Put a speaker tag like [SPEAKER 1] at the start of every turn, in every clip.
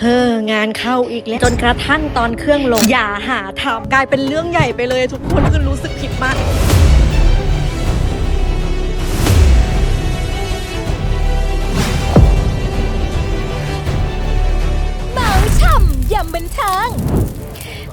[SPEAKER 1] เฮ้องานเข้าอีกแล้ว จนกระทั่งตอนเครื่องลง อย่าหาทำกลายเป็นเรื่องใหญ่ไปเลยทุกคนคือรู้สึกผิดมาก
[SPEAKER 2] เมาช่ำยำบันเทิง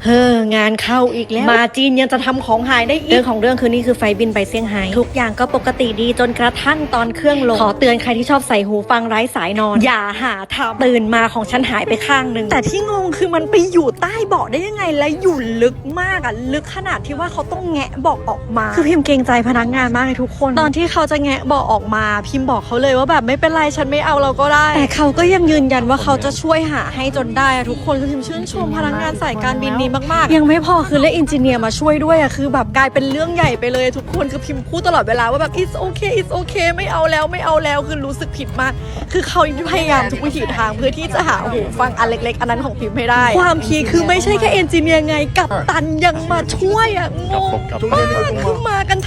[SPEAKER 1] เฮ้องานเข้าอีกแล้ว มาจีนยังจะทำของหายได้อีก เรื่องของเรื่องคือนี่คือไฟล์บินไปเซี่ยงไฮ้ทุกอย่างก็ปกติดีจนกระทั่งตอนเครื่องลง ขอเตือนใครที่ชอบใส่หูฟังไร้สายนอน อย่าหาทำตื่นมาของฉันหายไปข้างหนึ่งแต่ที่งงคือมันไปอยู่ใต้เบาะได้ยังไงและอยู่ลึกมากอะลึกขนาดที่ว่าเขาต้องแงะเบาะออกมา คือพิมพ์เกรงใจพนักงานมากเลยทุกคน ตอนที่เขาจะแงะเบาะออกมา พิมพ์บอกเขาเลยว่าแบบไม่เป็นไรฉันไม่เอาเราก็ได้ แต่เขาก็ยังยืนยันว่าเขาจะช่วยหาให้จนได้อะทุกคนคือพิมชื่นชมพนักงานสายการบินนี้มากๆ ยังไม่พอคือเรียกอินจิเนียร์มาช่วยด้วยอะคือแบบกลายเป็นเรื่องใหญ่ไปเลยทุกคนคือพิมพ์พูดตลอดเวลาว่าแบบ it's okay it's okay ไม่เอาแล้วไม่เอาแล้วคือรู้สึกผิดมาก คือเขาพยายามทุกวิถีทางเพื่อที่จะหาหูฟังอันเล็ก ๆ อันนั้นของพิมพ์ให้ได้ ความพีคคือไม่ใช่แค่เอนจิเนียร์ไงกับตันยังมาช่วยอะงงมากคือมากันทั้งลำ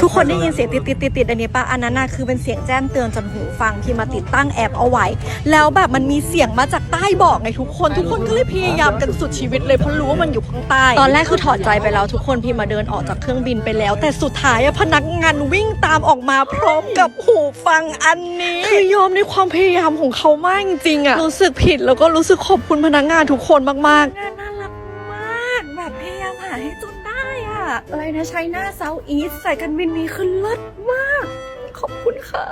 [SPEAKER 1] ทุกคนได้ยินเสียงติดติดติดติดอันนี้ปะอันนั้นน่ะคือเป็นเสียงแจ้งเตือนจนหูฟังพี่มาติดตั้งแอปเอาไว้ แล้วแบบมันมีเสียงมาจากใต้เบอกไงทุกคน ทุกคนก็เลยพยายามกันสุดชีวิตเลยเพราะรู้ว่ามันอยู่ข้างใต้ตอนแรกคือถอดใจไปแล้วทุกคนพี่มาเดินออกจากเครื่องบินไปแล้ว แต่สุดท้ายอะพนักงานวิ่งตามออกมาพร้อมกับหูฟังอันนี้คือยอมในความพยายามของเขามากจริงๆอะรู้สึกผิดแล้วก็รู้สึกขอบคุณพนักงานทุกคนมากๆงานน่ารักมากแบบพยายามหาให้จนได้ อะไรนะใช้หน้าเซาอีสสายการบินนี้คือเลิศมาก ขอบคุณค่ะ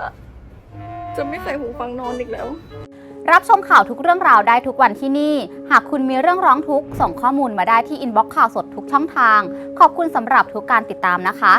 [SPEAKER 1] จะไม่ใส่หูฟังนอนอีกแล้ว
[SPEAKER 3] รับชมข่าวทุกเรื่องราวได้ทุกวันที่นี่ หากคุณมีเรื่องร้องทุกข์ส่งข้อมูลมาได้ที่อินบ็อกซ์ข่าวสดทุกช่องทาง ขอบคุณสำหรับทุกการติดตามนะคะ